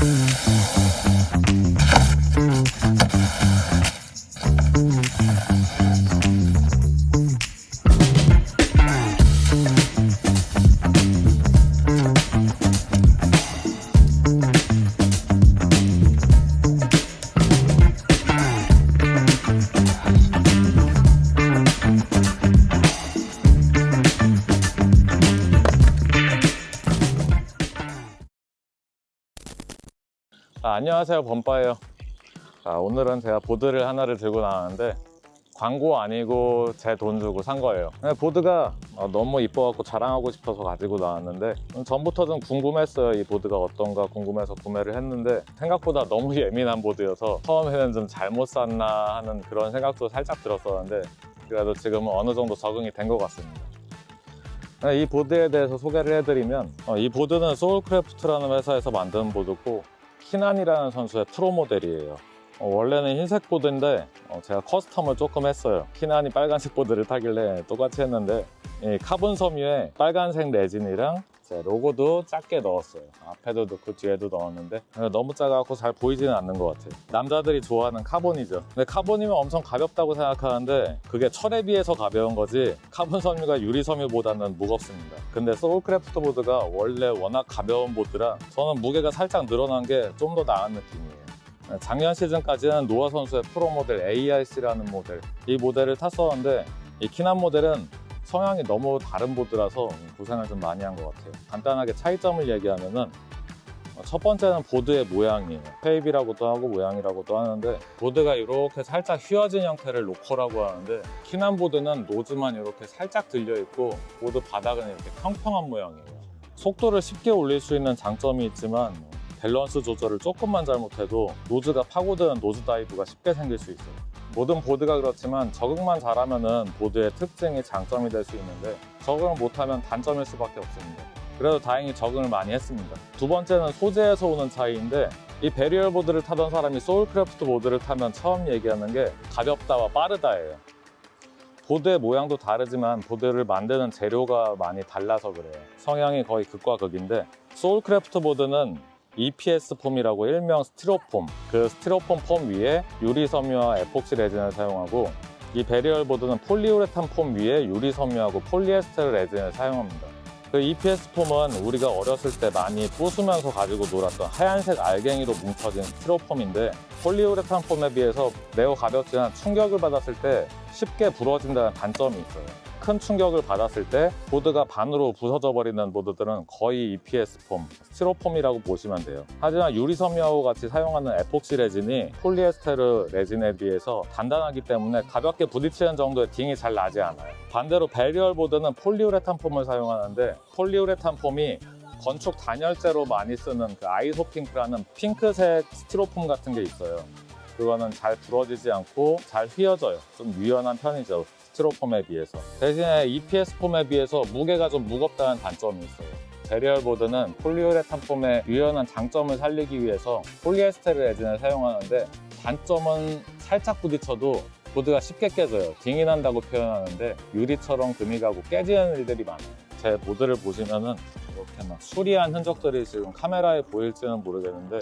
Mm-hmm. 아, 안녕하세요. 범빠예요. 아, 오늘은 제가 보드를 하나를 들고 나왔는데 광고 아니고 제 돈 주고 산 거예요. 근데 보드가 어, 너무 이뻐갖고 자랑하고 싶어서 가지고 나왔는데 음, 전부터 좀 궁금했어요. 이 보드가 어떤가 궁금해서 구매를 했는데 생각보다 너무 예민한 보드여서 처음에는 좀 잘못 샀나 하는 그런 생각도 살짝 들었었는데 그래도 지금은 어느 정도 적응이 된 것 같습니다. 네, 이 보드에 대해서 소개를 해드리면 어, 이 보드는 소울크래프트라는 회사에서 만든 보드고 키난이라는 선수의 프로 모델이에요. 어, 원래는 흰색 보드인데 어, 제가 커스텀을 조금 했어요. 키난이 빨간색 보드를 타길래 똑같이 했는데 이 카본 섬유에 빨간색 레진이랑 제 로고도 작게 넣었어요. 앞에도 넣고 뒤에도 넣었는데 너무 작아갖고 잘 보이지는 않는 것 같아요. 남자들이 좋아하는 카본이죠. 근데 카본이면 엄청 가볍다고 생각하는데 그게 철에 비해서 가벼운 거지 카본 섬유가 유리 섬유보다는 무겁습니다. 근데 소울크래프트 보드가 원래 워낙 가벼운 보드라 저는 무게가 살짝 늘어난 게 좀 더 나은 느낌이에요. 작년 시즌까지는 노아 선수의 프로 모델 ARC라는 모델 이 모델을 탔었는데 이 키난 모델은 성향이 너무 다른 보드라서 고생을 좀 많이 한 것 같아요. 간단하게 차이점을 얘기하면은 어, 첫 번째는 보드의 모양이에요. 페이비라고도 하고 모양이라고도 하는데 보드가 이렇게 살짝 휘어진 형태를 로커라고 하는데 키난 보드는 노즈만 이렇게 살짝 들려 있고 보드 바닥은 이렇게 평평한 모양이에요. 속도를 쉽게 올릴 수 있는 장점이 있지만 밸런스 조절을 조금만 잘못해도 노즈가 파고드는 노즈 다이브가 쉽게 생길 수 있어요. 모든 보드가 그렇지만 적응만 잘하면은 보드의 특징이 장점이 될 수 있는데 적응을 못하면 단점일 수밖에 없습니다. 그래도 다행히 적응을 많이 했습니다. 두 번째는 소재에서 오는 차이인데 이 베리얼 보드를 타던 사람이 소울크래프트 보드를 타면 처음 얘기하는 게 가볍다와 빠르다예요. 보드의 모양도 다르지만 보드를 만드는 재료가 많이 달라서 그래요. 성향이 거의 극과 극인데 소울크래프트 보드는 EPS 폼이라고 일명 스티로폼 그 스티로폼 폼 위에 유리 섬유와 에폭시 레진을 사용하고 이 베리얼 보드는 폴리우레탄 폼 위에 유리 섬유하고 폴리에스테르 레진을 사용합니다. 그 EPS 폼은 우리가 어렸을 때 많이 부수면서 가지고 놀았던 하얀색 알갱이로 뭉쳐진 스티로폼인데 폴리우레탄 폼에 비해서 매우 가볍지만 충격을 받았을 때 쉽게 부러진다는 단점이 있어요. 큰 충격을 받았을 때 보드가 반으로 부서져 버리는 보드들은 거의 EPS 폼, 스티로폼이라고 보시면 돼요. 하지만 유리 섬유하고 같이 사용하는 에폭시 레진이 폴리에스테르 레진에 비해서 단단하기 때문에 가볍게 부딪히는 정도의 딩이 잘 나지 않아요. 반대로 베리얼 보드는 폴리우레탄 폼을 사용하는데 폴리우레탄 폼이 건축 단열재로 많이 쓰는 그 아이소핑크라는 핑크색 스티로폼 같은 게 있어요. 그거는 잘 부러지지 않고 잘 휘어져요. 좀 유연한 편이죠. 스티로폼에 비해서. 대신에 EPS 폼에 비해서 무게가 좀 무겁다는 단점이 있어요. 베리얼 보드는 폴리우레탄 폼의 유연한 장점을 살리기 위해서 폴리에스테르 레진을 사용하는데 단점은 살짝 부딪혀도 보드가 쉽게 깨져요. 딩이 난다고 표현하는데 유리처럼 금이 가고 깨지는 일들이 많아요. 제 보드를 보시면은 이렇게 막 수리한 흔적들이 지금 카메라에 보일지는 모르겠는데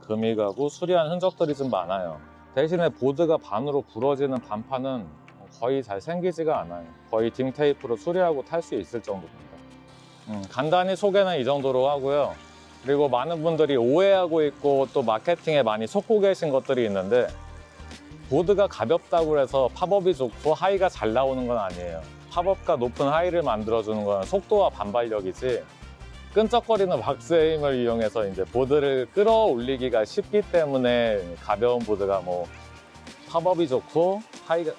금이 가고 수리한 흔적들이 좀 많아요. 대신에 보드가 반으로 부러지는 반판은 거의 잘 생기지가 않아요. 거의 딩 테이프로 수리하고 탈 수 있을 정도입니다. 음, 간단히 소개는 이 정도로 하고요. 그리고 많은 분들이 오해하고 있고 또 마케팅에 많이 속고 계신 것들이 있는데 보드가 가볍다고 해서 팝업이 좋고 하이가 잘 나오는 건 아니에요. 팝업과 높은 하이를 만들어주는 건 속도와 반발력이지 끈적거리는 박스의 힘을 이용해서 이제 보드를 끌어올리기가 쉽기 때문에 가벼운 보드가 뭐 팝업이 좋고 하이가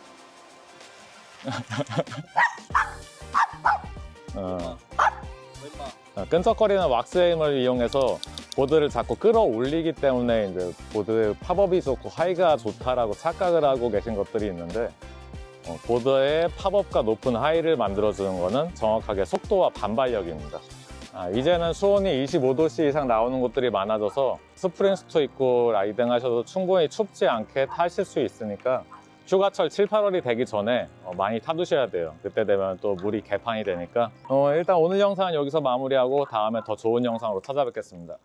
어, 어, 끈적거리는 왁스의 힘을 이용해서 보드를 자꾸 끌어올리기 때문에 이제 보드 팝업이 좋고 하이가 좋다라고 착각을 하고 계신 것들이 있는데 어, 보드의 팝업과 높은 하이를 만들어주는 것은 정확하게 속도와 반발력입니다. 아, 이제는 수온이 25도씨 이상 나오는 곳들이 많아져서 스프링 스토 입고 라이딩 하셔도 충분히 춥지 않게 타실 수 있으니까 휴가철 7, 8월이 되기 전에 어, 많이 타두셔야 돼요. 그때 되면 또 물이 개판이 되니까. 어, 일단 오늘 영상은 여기서 마무리하고 다음에 더 좋은 영상으로 찾아뵙겠습니다.